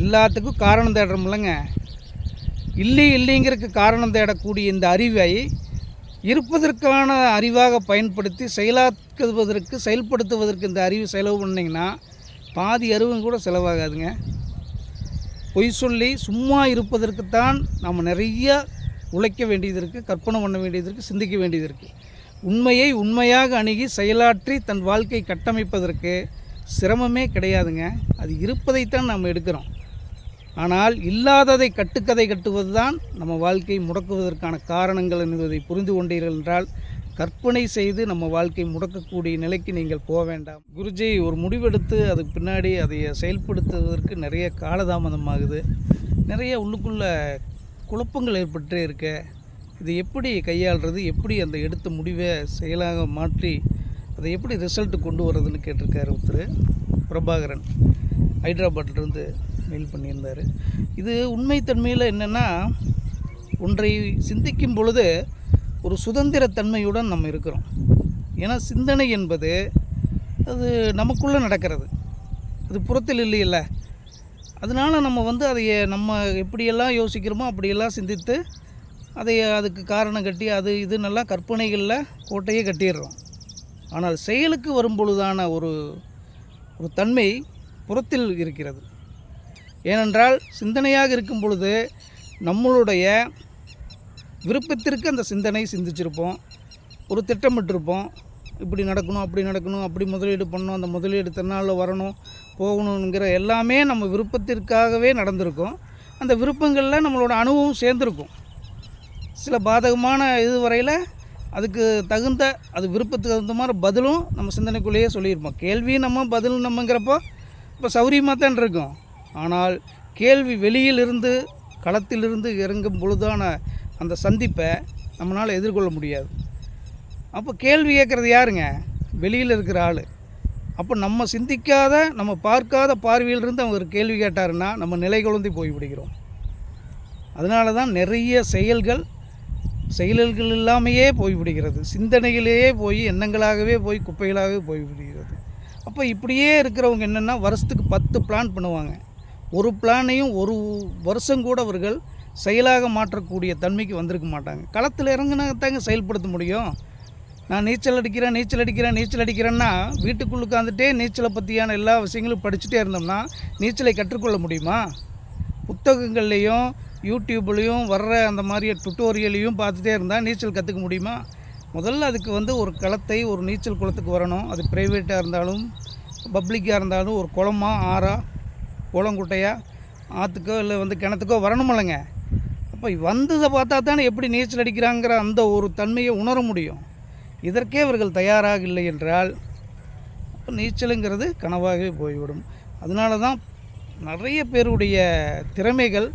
எல்லாத்துக்கும் காரணம் தேடுறோம் இல்லைங்க இல்லை இல்லைங்கிறதுக்கு காரணம் தேடக்கூடிய இந்த அறிவை இருப்பதற்கான அறிவாக பயன்படுத்தி செயலாக்குவதற்கு செயல்படுத்துவதற்கு இந்த அறிவு செலவு பண்ணிங்கன்னா பாதி அறிவும் கூட செலவாகாதுங்க. பொய் சொல்லி சும்மா இருப்பதற்குத்தான் நம்ம நிறைய உழைக்க வேண்டியது இருக்குது கற்பனை பண்ண வேண்டியது இருக்குது சிந்திக்க வேண்டியது இருக்குது உண்மையை உண்மையாக அணுகி செயலாற்றி தன் வாழ்க்கை கட்டமைப்பதற்கு சிரமமே கிடையாதுங்க. அது இருப்பதைத்தான் நாம் எடுக்கிறோம். ஆனால் இல்லாததை கட்டுக்கதை கட்டுவது தான் நம்ம வாழ்க்கை முடக்குவதற்கான காரணங்கள் என்பதை புரிந்து கொண்டீர்கள் என்றால் கற்பனை செய்து நம்ம வாழ்க்கை முடக்கக்கூடிய நிலைக்கு நீங்கள் போக வேண்டாம். குருஜி ஒரு முடிவெடுத்து அதுக்கு பின்னாடி அதை செயல்படுத்துவதற்கு நிறைய காலதாமதமாகுது நிறைய உள்ளுக்குள்ள குழப்பங்கள் ஏற்பட்டே இருக்க இது எப்படி கையாளுறது எப்படி அந்த எடுத்த முடிவை செயலாக மாற்றி அதை எப்படி ரிசல்ட்டு கொண்டு வர்றதுன்னு கேட்டிருக்காரு ஒருத்தர் பிரபாகரன். ஹைதராபாத்லேருந்து மெயில் பண்ணியிருந்தார். இது உண்மைத்தன்மையில் என்னென்னா ஒன்றை சிந்திக்கும் பொழுது ஒரு சுதந்திரத்தன்மையுடன் நம்ம இருக்கிறோம். ஏன்னா சிந்தனை என்பது அது நமக்குள்ளே நடக்கிறது. அது புறத்தில் இல்லையில்ல. அதனால நம்ம வந்து அதை நம்ம எப்படியெல்லாம் யோசிக்கிறோமோ அப்படியெல்லாம் சிந்தித்து அதை அதுக்கு காரணம் கட்டி அது இது நல்லா கற்பனைகளில் கோட்டையே கட்டிடுறோம். ஆனால் செயலுக்கு வரும்பொழுதான ஒரு ஒரு தன்மை புறத்தில் இருக்கிறது. ஏனென்றால் சிந்தனையாக இருக்கும் பொழுது நம்மளுடைய விருப்பத்திற்கு அந்த சிந்தனை சிந்திச்சிருப்போம். ஒரு திட்டமிட்டிருப்போம். இப்படி நடக்கணும் அப்படி நடக்கணும் அப்படி முதலீடு பண்ணணும் அந்த முதலீடு தன்னால் வரணும் போகணுங்கிற எல்லாமே நம்ம விருப்பத்திற்காகவே நடந்திருக்கும். அந்த விருப்பங்களில் நம்மளோட அனுபவம் சேர்ந்துருக்கும். சில பாதகமான இது வரையில் அதுக்கு தகுந்த அது விருப்பத்துக்கு தகுந்த மாதிரி பதிலும் நம்ம சிந்தனைக்குள்ளேயே சொல்லியிருப்போம். கேள்வி நம்ம பதில் நம்மங்கிறப்போ இப்போ சௌரியமாக தான் இருக்கும் ஆனால் கேள்வி வெளியிலிருந்து களத்திலிருந்து இறங்கும் பொழுதான அந்த சந்திப்பை நம்மளால் எதிர்கொள்ள முடியாது. அப்போ கேள்வி கேட்குறது யாருங்க? வெளியில் இருக்கிற ஆள். அப்போ நம்ம சிந்திக்காத நம்ம பார்க்காத பார்வையிலிருந்து அவங்க ஒரு கேள்வி கேட்டாருன்னா நம்ம நிலை குழந்தை போய்விடுகிறோம். அதனால தான் நிறைய செயல்கள் செயல்கள் இல்லாமையே போய்விடுகிறது. சிந்தனையிலேயே போய் எண்ணங்களாகவே போய் குப்பைகளாகவே போய்விடுகிறது. அப்போ இப்படியே இருக்கிறவங்க என்னென்னா வருஷத்துக்கு பத்து பிளான் பண்ணுவாங்க. ஒரு பிளானையும் ஒரு வருஷம் கூட அவர்கள் செயலாக மாற்றக்கூடிய தன்மைக்கு வந்திருக்க மாட்டாங்க. களத்தில் இறங்குனா தாங்க செயல்படுத்த முடியும். நான் நீச்சல் அடிக்கிறேன் நீச்சல் அடிக்கிறேன் நீச்சல் அடிக்கிறேன்னா வீட்டுக்குள்ளே உட்காந்துட்டே நீச்சலை பற்றியான எல்லா விஷயங்களும் படிச்சுட்டே இருந்தோம்னா நீச்சலை கற்றுக்கொள்ள முடியுமா? புத்தகங்கள்லேயும் யூடியூப்லேயும் வர்ற அந்த மாதிரி டுட்டோரியலையும் பார்த்துட்டே இருந்தால் நீச்சல் கற்றுக்க முடியுமா? முதல்ல அதுக்கு வந்து ஒரு களத்தை ஒரு நீச்சல் குளத்துக்கு வரணும். அது ப்ரைவேட்டாக இருந்தாலும் பப்ளிக்காக இருந்தாலும் ஒரு குளமா ஆறாக குளங்குட்டையாக ஆற்றுக்கோ இல்லை வந்து கிணத்துக்கோ வரணுமில்லைங்க. அப்போ வந்ததை பார்த்தா தானே எப்படி நீச்சல் அடிக்கிறாங்கிற அந்த ஒரு தன்மையை உணர முடியும். இதற்கே இவர்கள் தயாராக இல்லை என்றால் நீச்சலுங்கிறது கனவாகவே போய்விடும். அதனால தான் நிறைய பேருடைய திறமைகள்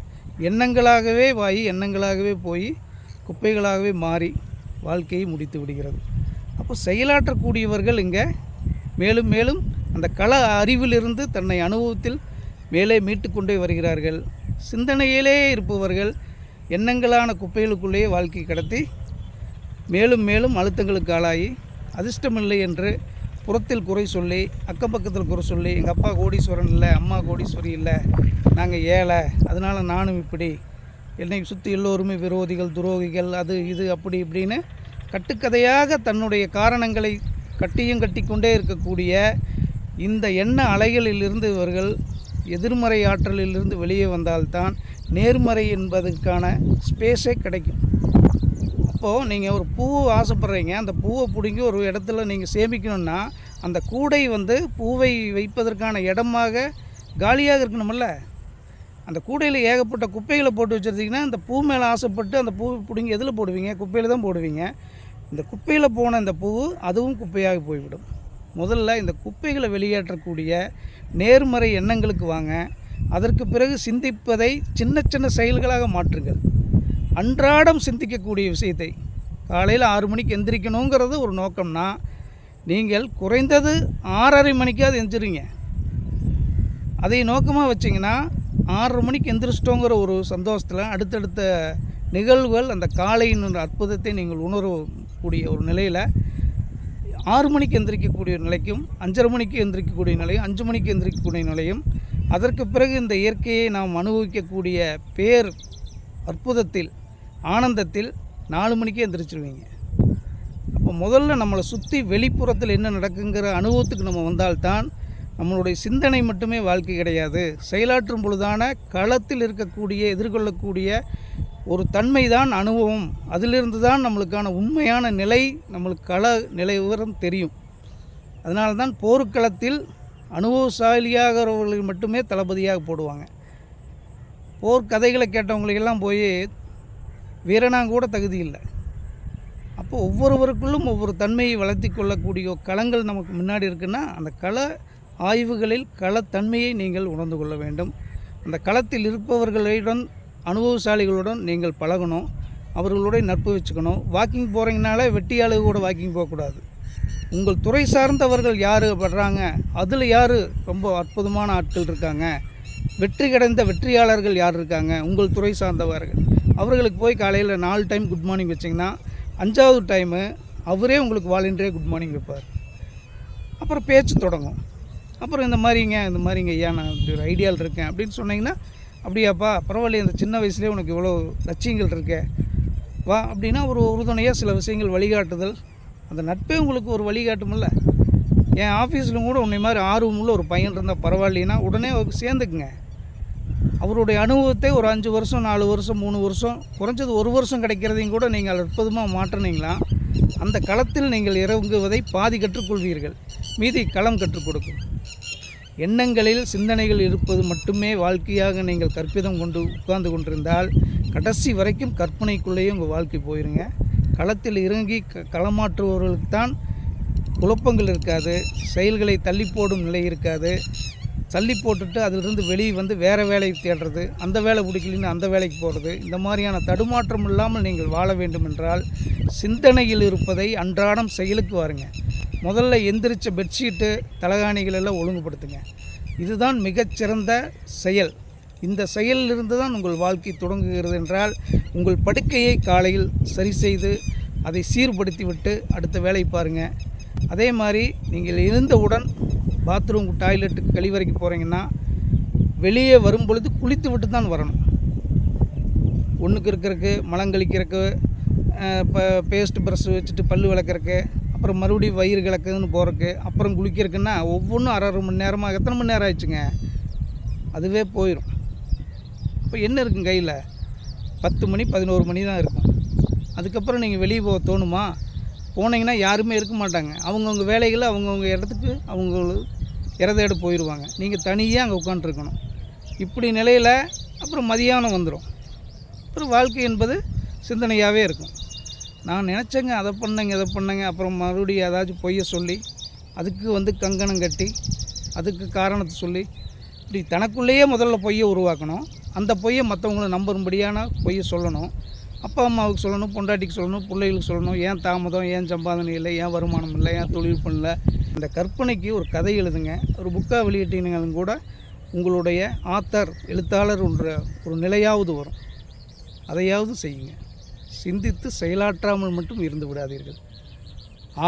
எண்ணங்களாகவே வாயி எண்ணங்களாகவே போய் குப்பைகளாகவே மாறி வாழ்க்கையை முடித்து விடுகிறது. அப்போ செயலாற்றக்கூடியவர்கள் இங்கே. மேலும் மேலும் அந்த கள அறிவிலிருந்து தன்னை அனுபவத்தில் மேலே மீட்டு கொண்டே வருகிறார்கள். சிந்தனையிலே இருப்பவர்கள் எண்ணங்களான குப்பைகளுக்குள்ளேயே வாழ்க்கை கடத்தி மேலும் மேலும் அழுத்தங்களுக்கு ஆளாகி அதிர்ஷ்டமில்லை என்று புறத்தில் குறை சொல்லி அக்கம் பக்கத்தில் குறை சொல்லி எங்கள் அப்பா கோடீஸ்வரன் இல்லை அம்மா கோடீஸ்வரி இல்லை நாங்கள் ஏழை அதனால் நானும் இப்படி. என்னை சுற்றி எல்லோருமே விரோதிகள் துரோகிகள் அது இது அப்படி இப்படின்னு கட்டுக்கதையாக தன்னுடைய காரணங்களை கட்டியும் கட்டிக்கொண்டே இருக்கக்கூடிய இந்த எண்ண அலைகளிலிருந்து இவர்கள் எதிர்மறை ஆற்றலிலிருந்து வெளியே வந்தால்தான் நேர்மறை என்பதற்கான ஸ்பேஸே கிடைக்கும். அப்போது நீங்கள் ஒரு பூவை ஆசைப்பட்றீங்க. அந்த பூவை பிடுங்கி ஒரு இடத்துல நீங்கள் சேமிக்கணும்னா அந்த கூடை வந்து பூவை வைப்பதற்கான இடமாக காலியாக இருக்கணுமில்ல அந்த கூடையில் ஏகப்பட்ட குப்பைகளை போட்டு வச்சுருந்தீங்கன்னா அந்த பூ மேலே ஆசைப்பட்டு அந்த பூவை பிடுங்கி எதில் போடுவீங்க? குப்பையில் தான் போடுவீங்க. இந்த குப்பையில் போன இந்த பூ அதுவும் குப்பையாக போய்விடும். முதல்ல இந்த குப்பைகளை வெளியேற்றக்கூடிய நேர்மறை எண்ணங்களுக்கு வாங்க. அதற்கு பிறகு சிந்திப்பதை சின்ன சின்ன செயல்களாக மாற்றுங்கள். அன்றாடம் சிந்திக்கக்கூடிய விஷயத்தை காலையில் ஆறு மணிக்கு எந்திரிக்கணுங்கிறது ஒரு நோக்கம்னா நீங்கள் குறைந்தது ஆறரை மணிக்காவது எந்திரிங்க. அதை நோக்கமாக வச்சிங்கன்னா ஆறரை மணிக்கு எந்திரிச்சிட்டோங்கிற ஒரு சந்தோஷத்தில் அடுத்தடுத்த நிகழ்வுகள் அந்த காலையின் அற்புதத்தை நீங்கள் உணரக்கூடிய ஒரு நிலையில் ஆறு மணிக்கு எந்திரிக்கக்கூடிய நிலைக்கும் அஞ்சரை மணிக்கு எந்திரிக்கக்கூடிய நிலையும் அஞ்சு மணிக்கு எந்திரிக்கக்கூடிய நிலையும். அதற்கு பிறகு இந்த இயற்கையை நாம் அனுபவிக்கக்கூடிய பேர் அற்புதத்தில் ஆனந்தத்தில் நாலு மணிக்கே எந்திரிச்சிருவீங்க. அப்போ முதல்ல நம்மளை சுற்றி வெளிப்புறத்தில் என்ன நடக்குங்கிற அனுபவத்துக்கு நம்ம வந்தால்தான் நம்மளுடைய சிந்தனை மட்டுமே வாழ்க்கை கிடையாது. செயலாற்றும் பொழுதான களத்தில் இருக்கக்கூடிய எதிர்கொள்ளக்கூடிய ஒரு தன்மை தான் அனுபவம். அதிலிருந்து தான் நம்மளுக்கான உண்மையான நிலை நம்மளுக்கு கள நிலை விவரம் தெரியும். அதனால தான் போர்க்களத்தில் அனுபவசாலியாகிறவர்களுக்கு மட்டுமே தளபதியாக போடுவாங்க. போர் கதைகளை கேட்டவங்களுக்கெல்லாம் போய் வீரனாங்கூட தகுதி இல்லை. அப்போ ஒவ்வொருவருக்குள்ளும் ஒவ்வொரு தன்மையை வளர்த்தி கொள்ளக்கூடிய களங்கள் நமக்கு முன்னாடி இருக்குன்னா அந்த கள ஆய்வுகளில் களத்தன்மையை நீங்கள் உணர்ந்து கொள்ள வேண்டும். அந்த களத்தில் இருப்பவர்களுடன் அனுபவசாலிகளுடன் நீங்கள் பழகணும் அவர்களோட நட்பு வச்சுக்கணும். வாக்கிங் போகிறீங்கனாலே வெட்டியாளு கூட வாக்கிங் போகக்கூடாது. உங்கள் துறை சார்ந்தவர்கள் யார் படுறாங்க? அதில் யார் ரொம்ப அற்புதமான ஆட்கள் இருக்காங்க? வெற்றி கிடைந்த வெற்றியாளர்கள் யார் இருக்காங்க? உங்கள் துறை சார்ந்தவர்கள். அவர்களுக்கு போய் காலையில் நாலு டைம் குட் மார்னிங் வச்சிங்கன்னா அஞ்சாவது டைமு அவரே உங்களுக்கு வாலண்டியரே குட் மார்னிங் வைப்பார். அப்புறம் பேச்சு தொடங்கும். அப்புறம் இந்த மாதிரிங்க இந்த மாதிரிங்க ஐயா நான் இப்படி ஒரு ஐடியாவில் இருக்கேன். அப்படின்னு சொன்னீங்கன்னா அப்படியாப்பா பரவாயில்லையே இந்த சின்ன வயசுலேயே உனக்கு இவ்வளோ லட்சியங்கள் இருக்கே. வா அப்படின்னா ஒரு உறுதுணையாக சில விஷயங்கள் வழிகாட்டுதல். அந்த நட்பே உங்களுக்கு ஒரு வழிகாட்டுமில்ல. என் ஆஃபீஸில் கூட உன்னை மாதிரி ஆர்வமுள்ள ஒரு பையன் இருந்தால் பரவாயில்லைன்னா உடனே அவருக்கு சேர்ந்துக்குங்க. அவருடைய அனுபவத்தை ஒரு அஞ்சு வருஷம் நாலு வருஷம் மூணு வருஷம் குறைஞ்சது ஒரு வருஷம் கிடைக்கிறதையும் கூட நீங்கள் அற்புதமாக மாற்றினீங்களா? அந்த களத்தில் நீங்கள் இறங்குவதை பாதி கற்றுக்கொள்வீர்கள். மீதி களம் கற்றுக் கொடுக்கும். எண்ணங்களில் சிந்தனைகள் இருப்பது மட்டுமே வாழ்க்கையாக நீங்கள் கற்பிதம் கொண்டு உட்கார்ந்து கொண்டிருந்தால் கடைசி வரைக்கும் கற்பனைக்குள்ளேயே உங்கள் வாழ்க்கை போயிருங்க. களத்தில் இறங்கி க களமாற்றுபவர்களுக்கு தான் குழப்பங்கள் இருக்காது. செயல்களை தள்ளி போடும் நிலை இருக்காது. தள்ளி போட்டுட்டு அதிலிருந்து வெளியே வந்து வேறு வேலையை தேடுறது அந்த வேலை பிடிக்கலன்னு அந்த வேலைக்கு போகிறது இந்த மாதிரியான தடுமாற்றம் இல்லாமல் நீங்கள் வாழ வேண்டும் என்றால் சிந்தனையில் இருப்பதை அன்றாடம் செயலுக்கு வாருங்க. முதல்ல எந்திரிச்ச பெட்ஷீட்டு தலகாணிகளெல்லாம் ஒழுங்குபடுத்துங்க. இதுதான் மிகச்சிறந்த செயல். இந்த செயலிலிருந்து தான் உங்கள் வாழ்க்கை தொடங்குகிறது என்றால் உங்கள் படுக்கையை காலையில் சரி செய்து அதை சீர்படுத்தி விட்டு அடுத்த வேலை பாருங்கள் அதே மாதிரி நீங்கள் எழுந்தவுடன் பாத்ரூம் டாய்லெட்டுக்கு கழிவறைக்கு போகிறீங்கன்னா வெளியே வரும் பொழுது குளித்து விட்டு தான் வரணும் ஒன்றுக்கு இருக்கிறக்கு மலங்கழிக்கிறக்கு இப்போ பேஸ்ட் ப்ரஷ் வச்சுட்டு பல் விளக்கறக்கு அப்புறம் மறுபடியும் வயிறு கிழக்குன்னு போகிறக்கு அப்புறம் குளிக்கிறதுக்குன்னா ஒவ்வொன்றும் அரை அரை மணி நேரமாக எத்தனை மணி நேரம் ஆயிடுச்சுங்க? அதுவே போயிடும் இப்போ என்ன இருக்குங்க கையில்? பத்து மணி பதினோரு மணி தான் இருக்கும். அதுக்கப்புறம் நீங்கள் வெளியே போக தோணுமா? போனீங்கன்னா யாருமே இருக்க மாட்டாங்க. அவங்கவுங்க வேலைகளை அவங்கவுங்க இடத்துக்கு அவங்க இறதேடு போயிடுவாங்க நீங்கள் தனியாக அங்கே உட்காண்ட்ருக்கணும் இப்படி நிலையில் அப்புறம் மதியானம் வந்துடும் அப்புறம் வாழ்க்கை என்பது சிந்தனையாகவே இருக்கும். நான் நினச்சேங்க அதை பண்ணேங்க இதை பண்ணேங்க. அப்புறம் மறுபடியும் ஏதாச்சும் பொய்யை சொல்லி அதுக்கு வந்து கங்கணம் கட்டி அதுக்கு காரணத்தை சொல்லி இப்படி தனக்குள்ளேயே முதல்ல பொய்யை உருவாக்கணும். அந்த பொய்யை மற்றவங்களை நம்பும்படியான பொய்யை சொல்லணும். அப்பா அம்மாவுக்கு சொல்லணும் பொண்டாட்டிக்கு சொல்லணும் பிள்ளைகளுக்கு சொல்லணும். ஏன் தாமதம் ஏன் சம்பாதனை இல்லை ஏன் வருமானம் இல்லை ஏன் தொழில் பண்ணல? இந்த கற்பனைக்கு ஒரு கதை எழுதுங்க. ஒரு புக்காக வெளியிட்டீங்கன்னாலும் கூட உங்களுடைய ஆத்தர் எழுத்தாளர் என்ற ஒரு நிலையாவது வரும். அதையாவது செய்யுங்க. சிந்தித்து செயலாற்றாமல் மட்டும் இருந்து விடாதீர்கள்.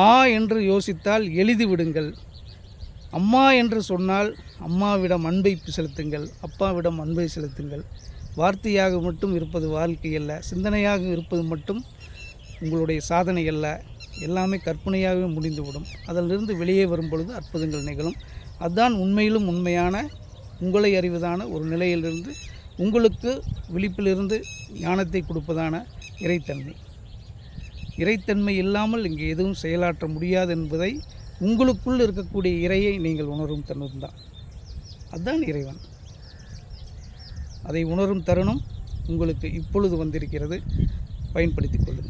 ஆ என்று யோசித்தால் எழுதி விடுங்கள். அம்மா என்று சொன்னால் அம்மாவிடம் அன்பை செலுத்துங்கள் அப்பாவிடம் அன்பை செலுத்துங்கள். வார்த்தையாக மட்டும் இருப்பது வாழ்க்கை அல்ல சிந்தனையாக இருப்பது மட்டும் உங்களுடைய சாதனை அல்ல. எல்லாமே கற்பனையாகவே முடிந்துவிடும். அதிலிருந்து வெளியே வரும் பொழுது அற்புதங்கள் நிகழும். அதுதான் உண்மையிலும் உண்மையான உங்களை அறிவதான ஒரு நிலையிலிருந்து உங்களுக்கு விழிப்பிலிருந்து ஞானத்தை கொடுப்பதான இறைத்தன்மை. இறைத்தன்மை இல்லாமல் இங்கே எதுவும் செயலாற்ற முடியாது என்பதை உங்களுக்குள் இருக்கக்கூடிய இறையை நீங்கள் உணரும் தருணம் தான் அதுதான் இறைவன். அதை உணரும் தருணம் உங்களுக்கு இப்பொழுது வந்திருக்கிறது. பயன்படுத்திக் கொள்ளுங்கள்.